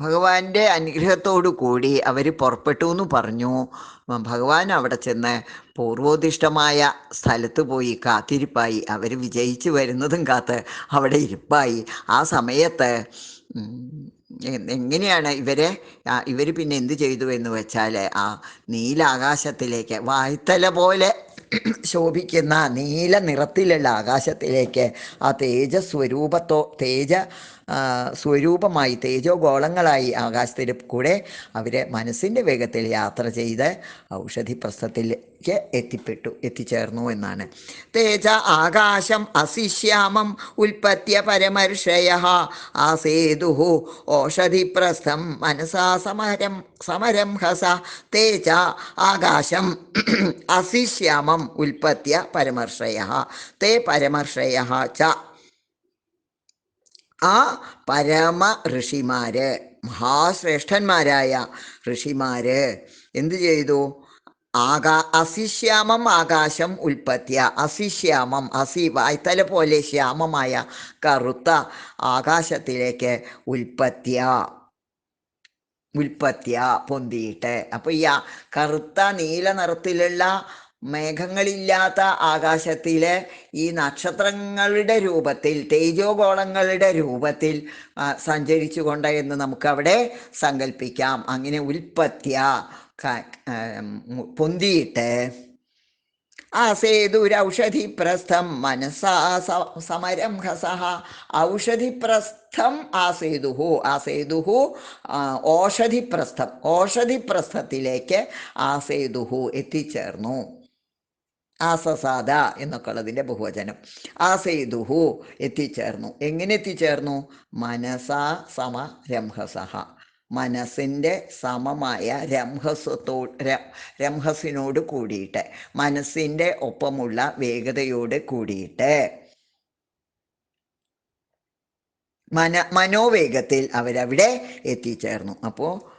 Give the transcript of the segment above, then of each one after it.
ഭഗവാന്റെ അനുഗ്രഹത്തോടു കൂടി അവർ പുറപ്പെട്ടു എന്ന് പറഞ്ഞു. ഭഗവാൻ അവിടെ ചെന്ന് പൂർവോദിഷ്ടമായ സ്ഥലത്ത് പോയി കാത്തിരിപ്പായി. അവർ വിജയിച്ചു വരുന്നതും കാത്ത് അവിടെ ഇരിപ്പായി. ആ സമയത്ത് എങ്ങനെയാണ് ഇവരെ ഇവർ പിന്നെ എന്ത് ചെയ്തു എന്ന് വെച്ചാൽ ആ നീലാകാശത്തിലേക്ക് വായ്ത്തല പോലെ ശോഭിക്കുന്ന നീല നിറത്തിലുള്ള ആകാശത്തിലേക്ക് ആ തേജ സ്വരൂപത്തോ തേജ സ്വരൂപമായി തേജോഗോളങ്ങളായി ആകാശത്തിൽ കൂടെ അവരെ മനസ്സിന്റെ വേഗത്തിൽ യാത്ര ചെയ്ത് ഔഷധി പ്രസ്ഥത്തിലേക്ക് എത്തിപ്പെട്ടു എത്തിച്ചേർന്നു എന്നാണ്. തേജ ആകാശം അസിശ്യാമം ഉൽപ്പത്യ പരമർഷയ ആ ആസേതു ഓഷധിപ്രസ്ഥം മനസാ സമരം സമരം ഹസ തേജ ആകാശം അസിശ്യാമം ഉൽപ്പത്യ പരമർഷയ തേ പരമർഷയ ച. ആ പരമ ഋഷിമാര് മഹാശ്രേഷ്ഠന്മാരായ ഋഷിമാര് എന്തു ചെയ്തു? ആകാ അസിശ്യാമം ആകാശം ഉൽപ്പത്തിയ അസിശ്യാമം അസി വായ്ത്തല പോലെ ശ്യാമമായ കറുത്ത ആകാശത്തിലേക്ക് ഉൽപ്പത്തിയ ഉൽപ്പത്തിയ പൊന്തിയിട്ട്. അപ്പോൾ ഈ കറുത്ത നീല നിറത്തിലുള്ള മേഘങ്ങളില്ലാത്ത ആകാശത്തിലെ ഈ നക്ഷത്രങ്ങളുടെ രൂപത്തിൽ തേജോഗോളങ്ങളുടെ രൂപത്തിൽ സഞ്ചരിച്ചു കൊണ്ട് എന്ന് നമുക്കവിടെ സങ്കല്പിക്കാം അങ്ങനെ ഉൽപ്പത്തിയ പൊന്തിയിട്ട് ആസേതുരൗഷധിപ്രസ്ഥം മനസ്സാ സമരം ഹസഹ ഔഷധിപ്രസ്ഥം ആസേതുഹു ആസേതുഹു ഓഷധിപ്രസ്ഥം ഓഷധിപ്രസ്ഥത്തിലേക്ക് ആസേതുഹു എത്തിച്ചേർന്നു. ആസസാദ എന്നൊക്കെ ഉള്ളതിന്റെ ബഹുവചനം. ആസേതുഹു എത്തിച്ചേർന്നു. എങ്ങനെ എത്തിച്ചേർന്നു? മനസാ സമ രംഹസഹ. മനസ്സിന്റെ സമമായ രംഹസത്തോ രംഹസിനോട് കൂടിയിട്ട് മനസ്സിന്റെ ഒപ്പമുള്ള വേഗതയോട് കൂടിയിട്ട്. മന മനോവേഗത്തിൽ അവരവിടെ എത്തിച്ചേർന്നു. അപ്പോൾ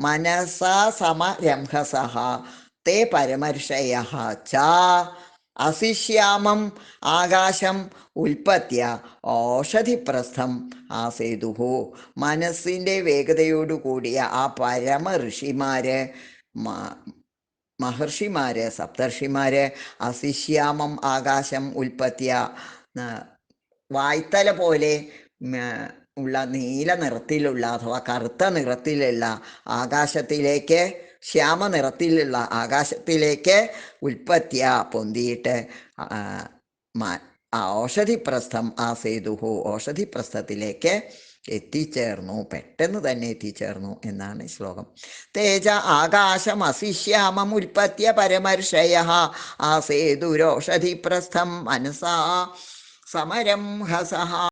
മനസ സമ രംഹസഹ തേ പരമർഷയ. ച അസിശ്യാമം ആകാശം ഉൽപ്പത്തിയ ഓഷധിപ്രസ്ഥം ആസേതുഹു മനസ്സിന്റെ വേഗതയോടു കൂടിയ ആ പരമ ഋഷിമാര് മഹർഷിമാര് സപ്തർഷിമാര് അസിഷ്യാമം ആകാശം ഉൽപ്പത്തിയ വായ്ത്തല പോലെ ഉള്ള നീല നിറത്തിലുള്ള അഥവാ കറുത്ത നിറത്തിലുള്ള ആകാശത്തിലേക്ക് ശ്യാമ നിറത്തിലുള്ള ആകാശത്തിലേക്ക് ഉൽപ്പത്തിയ പൊന്തിയിട്ട് ആ, മ- ആ സേതുഹു ഔഷധിപ്രസ്ഥത്തിലേക്ക് എത്തിച്ചേർന്നു. പെട്ടെന്ന് തന്നെ എത്തിച്ചേർന്നു എന്നാണ് ശ്ലോകം. തേജ ആകാശം അസിശ്യാമം ഉൽപ്പത്തിയ പരമർഷയ ആ സേതുരോഷധിപ്രസ്ഥം മനസാ സമരം ഹസഹ.